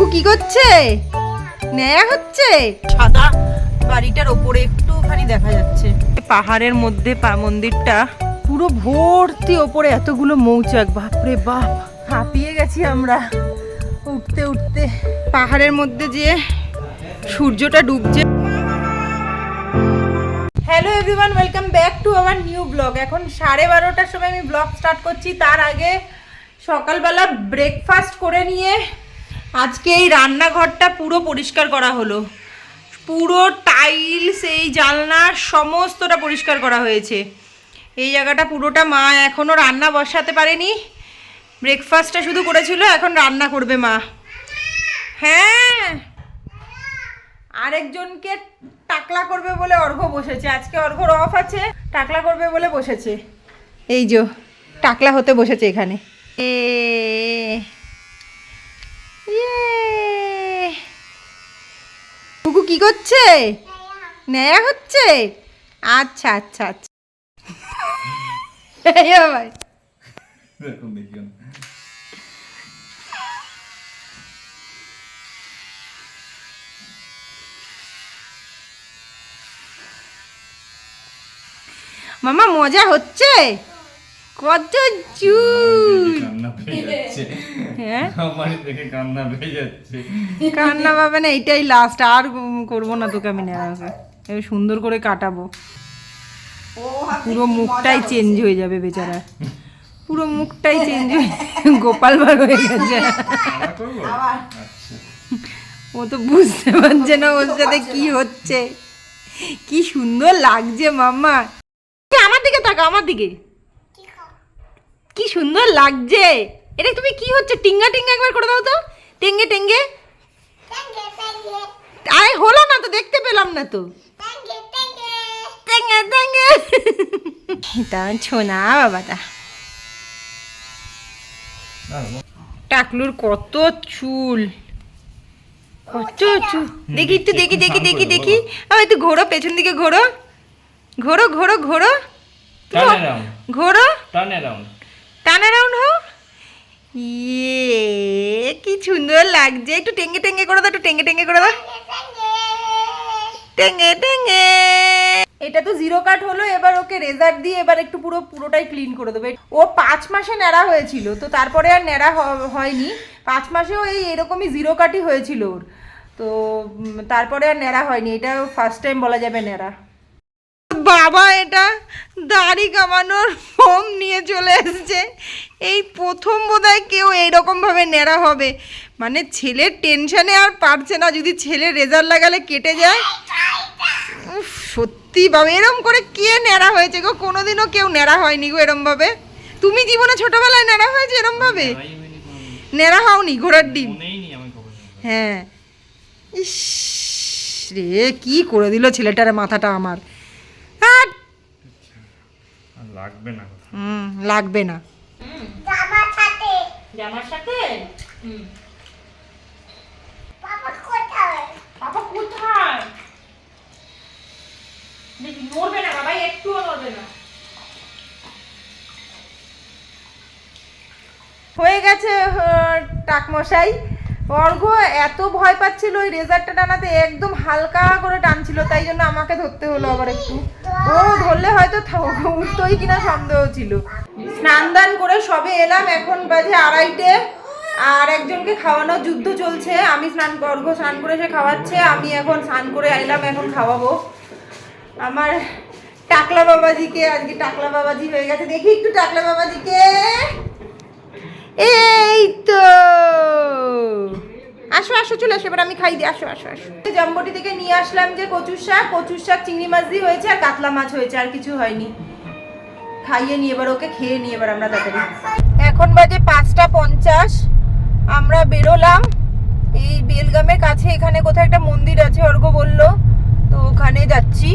কুকু কি করছে? নেয়া হচ্ছে? সাদা বাড়িটার ওপরে একটুখানি দেখা যাচ্ছে। পাহাড়ের মধ্যে পা মন্দিরটা পুরো ভর্তি ওপরে এতগুলো মৌচাক। বাপরে বাপ হাঁপিয়ে গেছি আমরা। উঠতে উঠতে পাহাড়ের মধ্যে যে সূর্যটা ডুবছে। Hello everyone welcome back to our new blog এখন সাড়ে বারোটার সময় আমি ব্লগ স্টার্ট করছি। তার আগে সকালবেলা ব্রেকফাস্ট করে নিয়ে আজকে এই রান্নাঘরটা পুরো পরিষ্কার করা হলো। পুরো টাইলস, এই জানলা, সমস্তটা পরিষ্কার করা হয়েছে। এই জায়গাটা পুরোটা মা এখনও রান্না বসাতে পারেনি। ব্রেকফাস্টটা শুধু করেছিল, এখন রান্না করবে মা। হ্যাঁ! আরেকজনকে টাকলা করবে বলে অর্ঘ বসেছে। আজকে অর্ঘর অফ আছে, টাকলা করবে বলে বসেছে। এই যে, টাকলা হতে বসেছে এখানে। এ। কুকু কি করছে? নেয়া হচ্ছে? আচ্ছা আচ্ছা আচ্ছা। দেখিও মামা মজা হচ্ছে? কত চুল। কান্না পেয়ে যাচ্ছে। হ্যাঁ? কান্না পেয়ে যাচ্ছে। কান্না পাবে না এইটাই লাস্ট আর করব না তোকে আমি নেওয়া সুন্দর করে কাটাবো। পুরো মুখটাই চেঞ্জ হয়ে যাবে বেচারা। পুরো মুখটাই চেঞ্জ হয়ে গোপাল ভাগ হয়ে গেছে। আচ্ছা। ও তো বুঝতে পারছে না ওর সাথে কি হচ্ছে। কি সুন্দর লাগছে মাম্মা। আমার দিকে তাকা আমার দিকে। কি সুন্দর লাগছে। এটা তুমি কি হচ্ছে? টিঙ্গা টিঙ্গা একবার করে দাও তো। টেঙ্গে টেঙ্গে। আরে হলো না তো দেখতে পেলাম না তো। টেঙ্গে টেঙ্গে। এটা ছোনা বাবাটা। টাকলুর কত চুল। কত চুল। দেখি একটু দেখি দেখি দেখি দেখি। আবার একটু ঘোরো পেছন দিকে ঘোরো। ঘোরো ঘোরো ঘোরো। ঘোরো। টার্ন অ্যারাউন্ড টান অ্যারাউন্ড হও ইয়ে কি সুন্দর লাগছে। একটু টেঙ্গে টেঙ্গে করে দাও, একটু টেঙ্গে টেঙ্গে করে দাও। টেঙ্গে টেঙ্গে। এটা তো জিরো কাট হলো, এবার ওকে রেজার দিয়ে এবার একটু পুরো, পুরোটাই ক্লিন করে দেবে। ও পাঁচ মাসে ন্যাড়া হয়েছিল, তো তারপরে আর ন্যাড়া হয়নি। পাঁচ মাসেও এই এরকমই জিরো কাটই হয়েছিল ওর। তো তারপরে আর ন্যাড়া হয়নি। এটা ফার্স্ট টাইম বলা যাবে ন্যাড়া। বাবা, এটা দাড়ি কামানোর ফোম নিয়ে চলে এসেছে। এই প্রথম বোধহয় কেউ এইরকমভাবে ন্যাড়া হবে। মানে ছেলের টেনশনে আর পারছে না, যদি ছেলে রেজাল্ট লাগালে কেটে যায়। সত্যি বাবা, এরম করে কে নেড়া হয়েছে গো? কোনোদিনও কেউ নেড়া হয়নি গো এরমভাবে তুমি জীবনে ছোটবেলায় নেড়া হয়েছে এরম ভাবে? ন্যাড়া হওনি ঘোড়ার ডিম? হ্যাঁ। ইস রে, কি করে দিল ছেলেটার মাথাটা আমার? হাট! লাগবে না। হুম লাগবে না। জামার সাথে। জামার সাথে? বাবা কোথায়? বাবা কোথায়? দেখি নড়বে না বাবা একটুও নড়বে না। হয়ে গেছে টাকমশাই। অর্ঘ, এত ভয় পাচ্ছিল ওই রেজারটা টানাতে, একদম হালকা করে টানছিল, তাই জন্য আমাকে ধরতে হলো আবার একটু। ও, ধরলে হয়তো উঠতোই কিনা সন্দেহ ছিল। স্নান দান করে সবে এলাম, এখন বাজে আড়াইটে, আর একজনকে খাওয়ানোর যুদ্ধ চলছে। আমি স্নান অর্ঘ স্নান করে সে খাওয়াচ্ছে, আমি এখন স্নান করে এলাম এখন খাওয়াবো। আমার টাকলা বাবাজিকে, আজকে টাকলা বাবাজি হয়ে গেছে। দেখি একটু টাকলা বাবাজিকে। এই তো। আসো আসো, চলে আসো, এবার আমি খাই দিই আসো আসো আসো। জম্বটি থেকে নিয়ে আসলাম যে কচুর শাক কচুর শাক, চিংড়ি মাছ দিয়ে হয়েছে আর কাতলা মাছ হয়েছে, আর কিছু হয়নি। খাইয়ে নিয়ে এবার ওকে খেয়ে নিয়ে এবার আমরা তাড়াতাড়ি। এখন বাজে পাঁচটা পঞ্চাশ। আমরা বেরোলাম। এই বেলগামের কাছে, এখানে কোথায় একটা মন্দির আছে অর্ঘ বলল। তো ওখানে যাচ্ছি।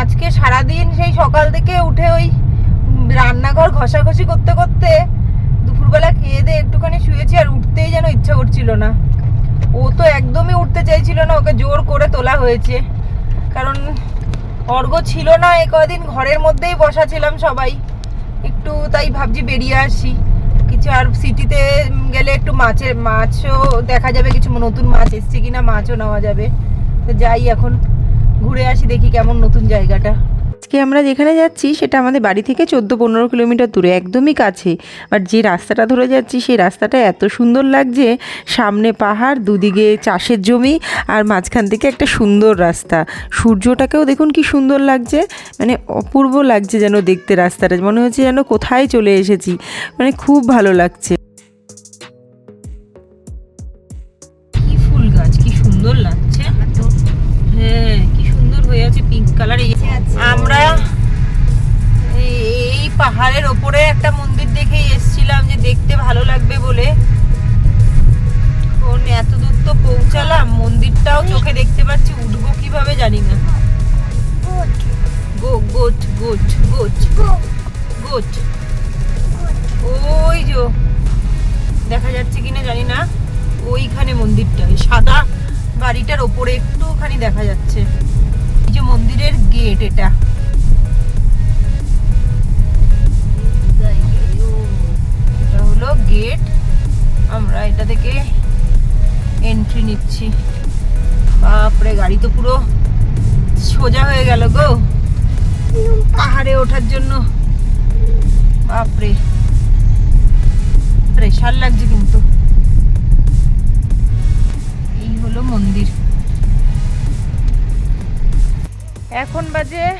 আজকে সারাদিন সেই সকাল থেকে উঠে ওই রান্নাঘর ঘষাঘষি করতে করতে দুপুরবেলা খেয়ে দিয়ে একটুখানি শুয়েছি আর উঠতেই যেন ইচ্ছা করছিল না। ও তো একদমই উঠতে চাইছিল না, ওকে জোর করে তোলা হয়েছে। কারণ অর্ঘ ছিল না এ কদিন ঘরের মধ্যেই বসা ছিলাম সবাই। একটু তাই ভাবছি বেরিয়ে আসি। কিছু আর সিটিতে গেলে একটু মাছের, মাছও দেখা যাবে, কিছু নতুন মাছ এসছে কিনা মাছও নেওয়া যাবে। তো যাই এখন, ঘুরে আসি, দেখি কেমন নতুন জায়গাটা। আজকে আমরা যেখানে যাচ্ছি সেটা আমাদের বাড়ি থেকে চোদ্দ পনেরো কিলোমিটার দূরে, একদমই কাছে। বাট যে রাস্তাটা ধরে যাচ্ছি সেই রাস্তাটা এত সুন্দর লাগছে, সামনে পাহাড়, দুদিকে চাষের জমি আর মাঝখান থেকে একটা সুন্দর রাস্তা। সূর্যটাকেও দেখুন কি সুন্দর লাগছে মানে অপূর্ব লাগছে যেন দেখতে রাস্তাটা, মনে হচ্ছে যেন কোথায় চলে এসেছি মানে খুব ভালো লাগছে। কি ফুল গাছ, কি সুন্দর লাগছে। হ্যাঁ কি সুন্দর হয়ে আছে পিঙ্ক কালার আমরা এই পাহাড়ের ওপরে একটা মন্দির দেখেই এসেছিলাম যে দেখতে ভালো লাগবে বলে। এত দূর তো পৌঁছালাম, মন্দিরটাও চোখে দেখতে পাচ্ছি, উঠবো কীভাবে জানি না। ওই যো, দেখা যাচ্ছে কিনা জানি না, ওইখানে মন্দিরটা সাদা বাড়িটার ওপরে একটুখানি দেখা যাচ্ছে। এই যে মন্দিরের গেট এটা হলো গেট আমরা এটা থেকে এন্ট্রি নিচ্ছি। বাপরে গাড়ি তো পুরো সোজা হয়ে গেল গো। পাহাড়ে ওঠার জন্য। বাপরে প্রেশার লাগছে কিন্তু। এই হলো মন্দির। এখন বাজে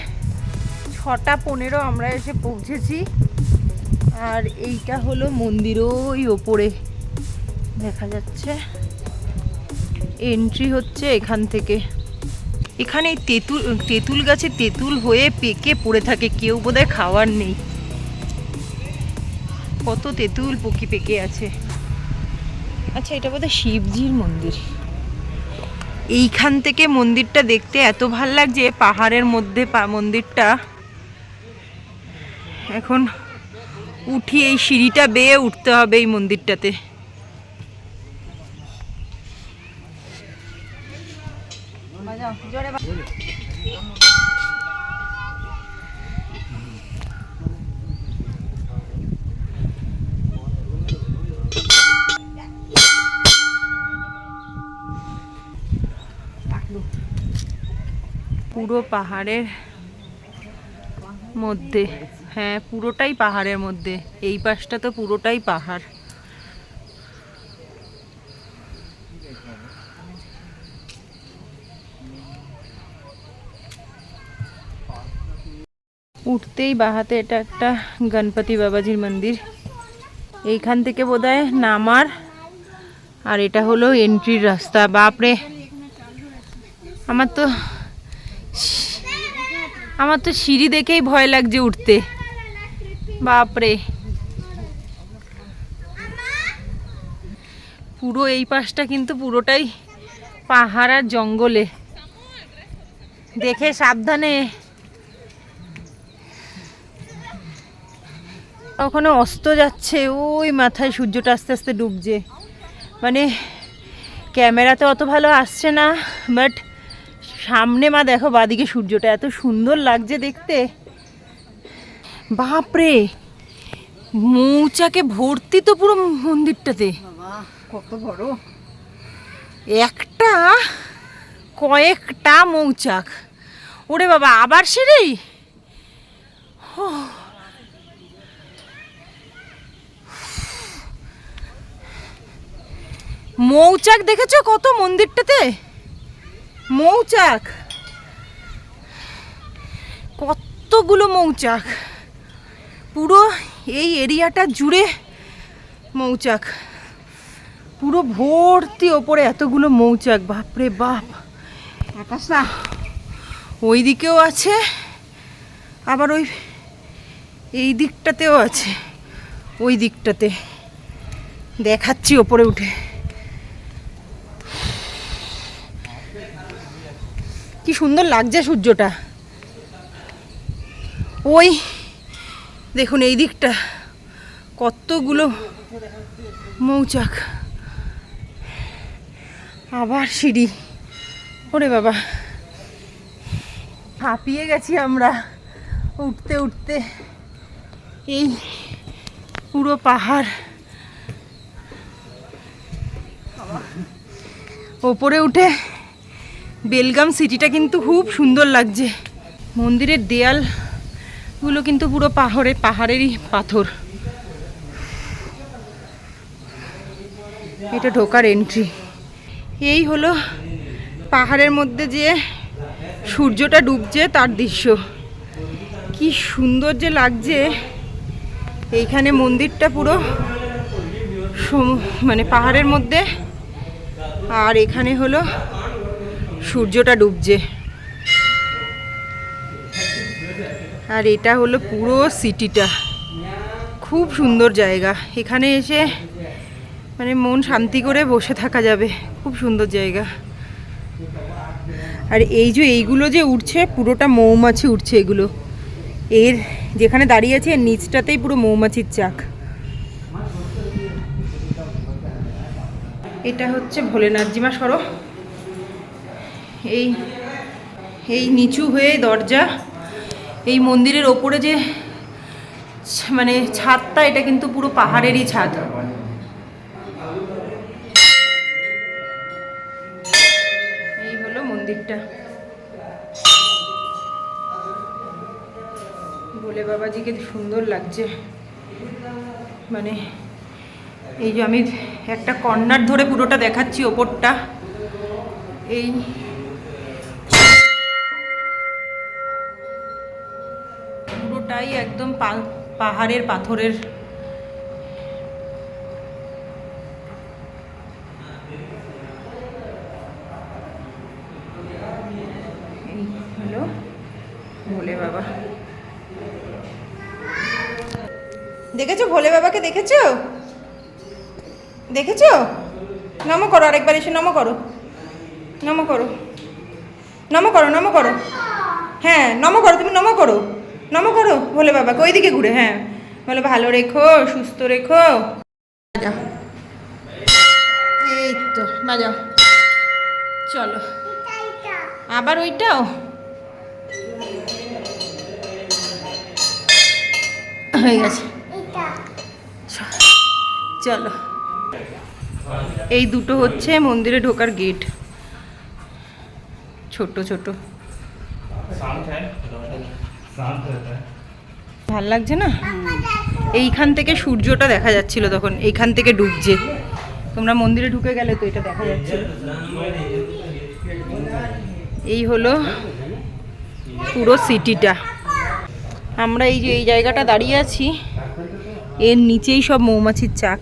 ছটা পনেরো, আমরা এসে পৌঁছেছি। আর এইটা হলো মন্দির, ওই ওপরে দেখা যাচ্ছে। এন্ট্রি হচ্ছে এখান থেকে। এখানে তেঁতুল তেঁতুল গাছে তেঁতুল হয়ে পেকে পড়ে থাকে, কেউ বোধহয় খাওয়ার নেই। কত তেঁতুল পকি পেকে আছে। আচ্ছা এটা বোধহয় শিবজির মন্দির। এইখান থেকে মন্দিরটা দেখতে এত ভালো লাগছে, পাহাড়ের মধ্যে মন্দিরটা। এখন উঠি এই সিঁড়িটা বেয়ে উঠতে হবে এই মন্দিরটাতে। পুরো পাহাড়ের মধ্যে। হ্যাঁ পুরোটাই পাহাড়ের মধ্যে। এই পাশটা তো পুরোটাই পাহাড়। উঠতেই বাহাতে এটা একটা গণপতি বাবাজির মন্দির। এইখান থেকে বোধহয় নামার। আর এটা হলো এন্ট্রির রাস্তা। বাপরে! আমার তো আমার তো সিঁড়ি দেখেই ভয় লাগছে উঠতে। বাপরে। পুরো এই পাশটা কিন্তু পুরোটাই পাহাড় আর জঙ্গলে। দেখে সাবধানে। ওখানে অস্ত যাচ্ছে, ওই মাথায় সূর্যটা আস্তে আস্তে ডুবছে। মানে ক্যামেরাতে অত ভালো আসছে না, বাট সামনে মা দেখো বাদিকে সূর্যটা এত সুন্দর লাগছে দেখতে। বাপরে মৌচাকে ভর্তি তো পুরো মন্দিরটাতে। কত বড়। একটা কয়েকটা মৌচাক। ওরে বাবা আবার ও। মৌচাক দেখেছ কত মন্দিরটাতে? মৌচাক। কতগুলো মৌচাক। পুরো এই এরিয়াটা জুড়ে মৌচাক। পুরো ভর্তি ওপরে এতগুলো মৌচাক, বাপরে বাপ। আকাশটা ওই দিকেও আছে, আবার ওই এই দিকটাতেও আছে, ওই দিকটাতে। দেখাচ্ছি ওপরে উঠে। কি সুন্দর লাগছে সূর্যটা। ওই, দেখুন এই দিকটা, কতগুলো মৌচাক। আবার সিঁড়ি। ওরে বাবা। হাঁপিয়ে গেছি আমরা উঠতে উঠতে। এই পুরো পাহাড়। ওপরে উঠে বেলগাম সিটিটা কিন্তু খুব সুন্দর লাগছে। মন্দিরের দেয়ালগুলো কিন্তু পুরো পাহাড়ে, পাহাড়েরই পাথর। এটা ঢোকার এন্ট্রি এই হলো পাহাড়ের মধ্যে যে সূর্যটা ডুবছে তার দৃশ্য। কি সুন্দর যে লাগছে। এইখানে মন্দিরটা পুরো মানে পাহাড়ের মধ্যে। আর এখানে হলো সূর্যটা ডুবছে। আর এটা হলো পুরো সিটিটা। খুব সুন্দর জায়গা। এখানে এসে মানে মন শান্তি করে বসে থাকা যাবে। খুব সুন্দর জায়গা। আর এই যে এইগুলো যে উঠছে পুরোটা মৌমাছি উঠছে এগুলো। এর যেখানে দাঁড়িয়ে আছে, এর নিচটাতেই পুরো মৌমাছির চাক। এটা হচ্ছে ভোলেনাথজিমা সরো এই এই নিচু হয়ে দরজা, এই মন্দিরের ওপরে যে মানে ছাদটা, এটা কিন্তু পুরো পাহাড়েরই ছাদ। এই হলো মন্দিরটা। বলে বাবাজিকে সুন্দর লাগছে। মানে এই যে আমি একটা কর্নার ধরে পুরোটা দেখাচ্ছি ওপরটা। এই পুরোটাই একদম পাহাড়ের পাথরের ভোলে দেখেছ? ভোলে বাবাকে দেখেছ? দেখেছ? নমো করো আরেকবার এসে, নমো করো। নমো করো। নমো করো নমো করো। হ্যাঁ নমো করো, তুমি নমো করো। নমো করো ভোলে বাবাকে ওইদিকে ঘুরে হ্যাঁ। বলে, ভালো রেখো, সুস্থ রেখো। এই তো বাজাও চলো। আবার ওইটাও? হয়ে গেছে। চলো। এই দুটো হচ্ছে মন্দিরে ঢোকার গেট। ছোট ছোট। ভালো লাগছে না? এইখান থেকে সূর্যটা দেখা যাচ্ছিল তখন এইখান থেকে ডুবছে। তোমরা মন্দিরে ঢুকে গেলে তো এটা দেখা যাচ্ছে এই হলো পুরো সিটিটা। আমরা এই যে এই জায়গাটা দাঁড়িয়ে আছি এর নিচেই সব মৌমাছির চাক।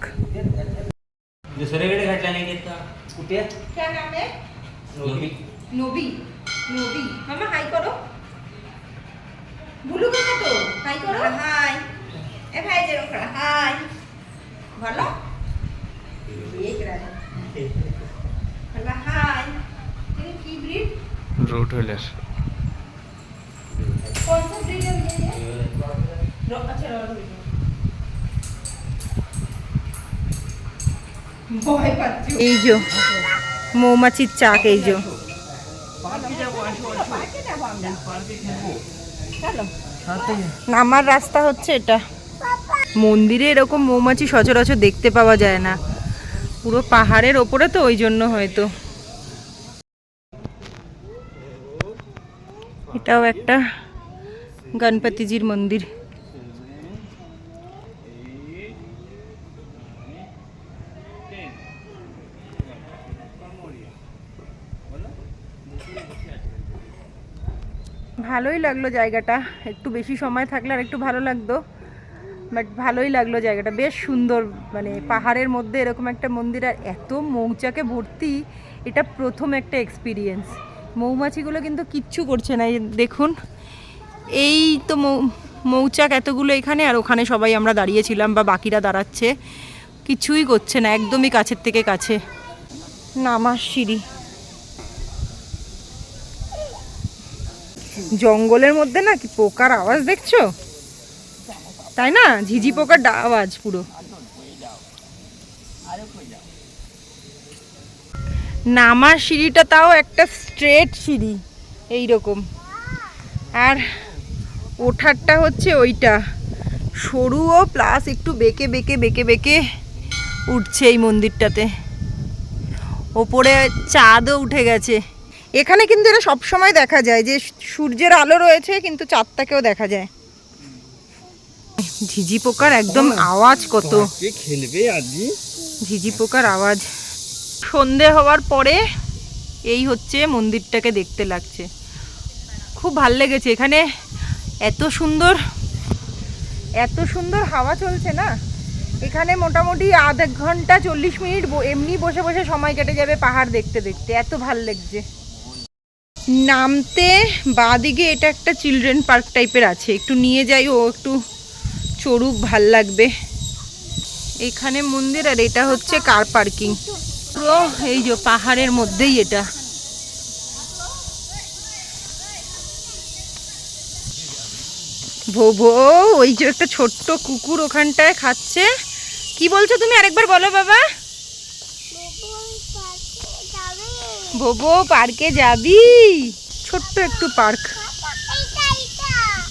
নবী নবী মামা হাই করো বুলু কাকা তো? হাই করো। হাই এ ভাই যে রকম হাই। ভালো? হাই। তুমি কি ব্রিড রুট হইলার কোন ব্রিড এই যে মৌমাছির চাক এই যে। নামার রাস্তা হচ্ছে এটা। মন্দিরে এরকম মৌমাছি সচরাচর দেখতে পাওয়া যায় না। পুরো পাহাড়ের ওপরে তো ওই জন্য হয়তো। এটাও একটা গণপতিজির মন্দির। ভালোই লাগল জায়গাটা। একটু বেশি সময় থাকলে আর একটু ভালো লাগতো। বাট ভালোই লাগল জায়গাটা। বেশ সুন্দর মানে পাহাড়ের মধ্যে এরকম একটা মন্দির আর এত মৌচাকে ভর্তি, এটা প্রথম একটা এক্সপিরিয়েন্স মৌমাছিগুলো কিন্তু কিচ্ছু করছে না। দেখুন, এই তো মৌ, মৌচাক এতগুলো এখানে আর ওখানে সবাই আমরা দাঁড়িয়েছিলাম বা বাকিরা দাঁড়াচ্ছে। কিছুই করছে না, একদমই কাছের থেকে কাছে। নামার সিঁড়ি। জঙ্গলের মধ্যে না কি পোকার আওয়াজ দেখছ? তাই না? ঝিঝি পোকার আওয়াজ পুরো। নামার সিঁড়িটা তাও একটা স্ট্রেট সিঁড়ি এই রকম আর ওঠারটা হচ্ছে ওইটা। সরুও প্লাস একটু বেঁকে বেঁকে বেঁকে বেঁকে উঠছে এই মন্দিরটাতে। ওপরে চাঁদও উঠে গেছে। এখানে কিন্তু এটা সবসময় দেখা যায় যে সূর্যের আলো রয়েছে কিন্তু চাঁদটাকেও দেখা যায়। ঝিঝি পোকার একদম আওয়াজ কত। কে খেলবে আজকে ঝিঝি পোকার আওয়াজ। সন্ধে হওয়ার পরে এই হচ্ছে মন্দিরটাকে দেখতে লাগছে। খুব ভালো লেগেছে এখানে। এত সুন্দর এত সুন্দর হাওয়া চলছে না? এখানে মোটামুটি আধ এক ঘণ্টা চল্লিশ মিনিট ব- এমনি বসে বসে সময় কেটে যাবে পাহাড় দেখতে দেখতে। এত ভালো লাগছে। নামতে বাদিকে এটা একটা চিলড্রেন পার্ক টাইপের আছে। একটু নিয়ে যাই, ও একটু চড়ুক, ভালো লাগবে। এখানে মন্দির আর এটা হচ্ছে কার পার্কিং পুরো এই যে পাহাড়ের মধ্যেই এটা। ভোভো, ওই যে একটা ছোট্ট কুকুর ওখানটায় খাচ্ছে। কি বলছো তুমি? আরেকবার বলো বাবা। ভোভো পার্কে যাবি? ছোট্ট একটু পার্ক।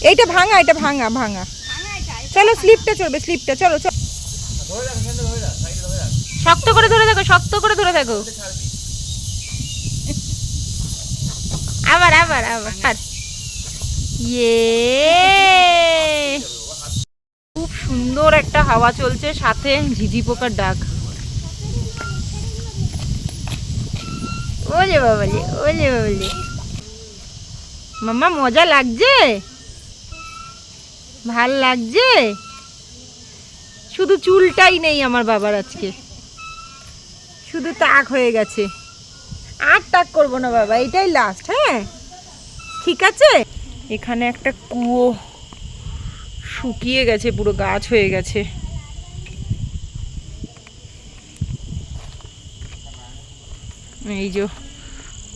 এইটা ভাঙা এটা ভাঙা ভাঙা। চলো স্লিপটা চলবে স্লিপটা চলো চলো। শক্ত করে ধরে থাকো শক্ত করে ধরে থাকো আবার আবার আবার ইয়ে। খুব সুন্দর একটা হাওয়া চলছে সাথে ঝিঝি পোকার ডাক। ওলে বাবালে ওলে বাবালে মাম্মা, মজা লাগছে? ভালো লাগছে? শুধু চুলটাই নেই আমার বাবার আজকে। শুধু তাক হয়ে গেছে। আর তাক করব না বাবা, এটাই লাস্ট হ্যাঁ? ঠিক আছে? এখানে একটা কুয়ো শুকিয়ে গেছে, পুরো গাছ হয়ে গেছে। এই যে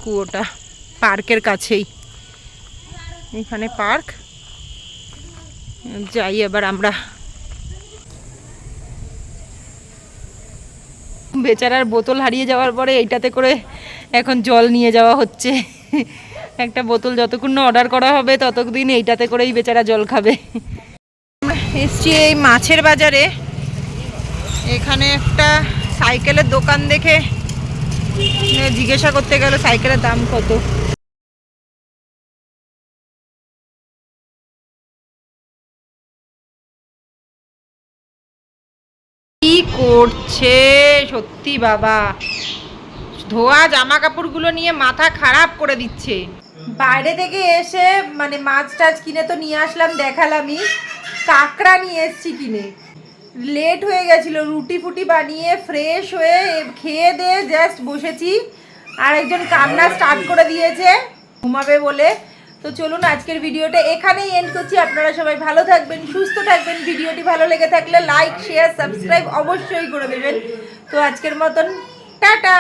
কুয়োটা পার্কের কাছেই। এখানে পার্ক। যাই এবার আমরা বেচারার বোতল হারিয়ে যাওয়ার পরে এইটাতে করে এখন জল নিয়ে যাওয়া হচ্ছে। একটা বোতল যতক্ষণ না অর্ডার করা হবে, ততদিন এইটাতে করেই বেচারা জল খাবে। এসছি এই মাছের বাজারে। এখানে একটা সাইকেলের দোকান দেখে জিজ্ঞাসা করতে গেল সাইকেলের দাম কত? কি করছে? সত্যি বাবা। ধোয়া জামা কাপড়গুলো নিয়ে মাথা খারাপ করে দিচ্ছে। বাইরে থেকে এসে মানে মাছ টাছ কিনে তো নিয়ে আসলাম, দেখালামই। কাঁকড়া নিয়ে এসছি কিনে। লেট হয়ে গেছিল, রুটি ফুটি বানিয়ে ফ্রেশ হয়ে খেয়ে দিয়ে জাস্ট বসেছি। আর একজন কান্না স্টার্ট করে দিয়েছে, ঘুমাবে বলে। তো চলুন আজকের ভিডিওটা এখানেই এন্ড করছি। আপনারা সবাই ভালো থাকবেন, সুস্থ থাকবেন। ভিডিওটি ভালো লেগে থাকলে লাইক শেয়ার সাবস্ক্রাইব অবশ্যই করে দেবেন। তো আজকের মতন, টাটা!